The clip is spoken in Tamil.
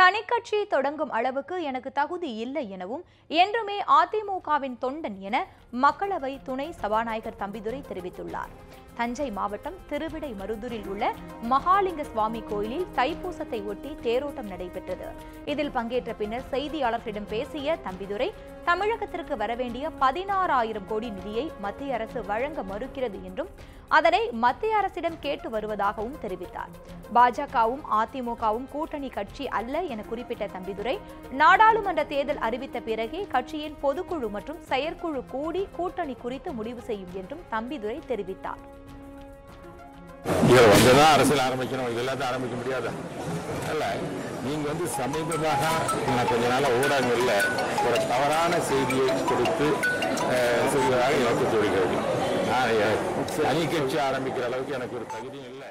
தனிக்கட்சி தொடங்கும் அளவுக்கு எனக்கு தகுதி இல்லை எனவும் என்றுமே அதிமுகவின் தொண்டன் என மக்களவை துணை சபாநாயகர் தம்பிதுரை தெரிவித்துள்ளார். தஞ்சை மாவட்டம் திருவிடை மருதூரில் உள்ள மகாலிங்க சுவாமி கோயிலில் தைப்பூசத்தை ஒட்டி தேரோட்டம் நடைபெற்றது. இதில் பங்கேற்ற பின்னர் செய்தியாளர்களிடம் பேசிய தம்பிதுரை தமிழகத்திற்கு வரவேண்டிய பதினாறாயிரம் கோடி நிதியை மத்திய அரசு வழங்க மறுக்கிறது என்றும் அதனை மத்திய அரசிடம் கேட்டு வருவதாகவும் தெரிவித்தார். பாஜகவும் அதிமுகவும் கூட்டணி கட்சி அல்ல என குறிப்பிட்ட தம்பிதுரை நாடாளுமன்ற தேர்தல் அறிவித்த பிறகே கட்சியின் பொதுக்குழு மற்றும் செயற்குழு கூடி கூட்டணி குறித்து முடிவு செய்யும் என்றும் தம்பிதுரை தெரிவித்தார். இதில் வந்து தான் அரசியல் ஆரம்பிக்கணும். இது எல்லாத்தையும் ஆரம்பிக்க முடியாதா? அல்ல நீங்க வந்து சமீபமாக நான் கொஞ்ச நாளாக ஊடகங்களில் ஒரு தவறான செய்தியை கொடுத்து செய்வதாக எனக்கு தோணுகிறது நான் தனி கட்சி ஆரம்பிக்கிற அளவுக்கு எனக்கு ஒரு தகுதியும் இல்லை.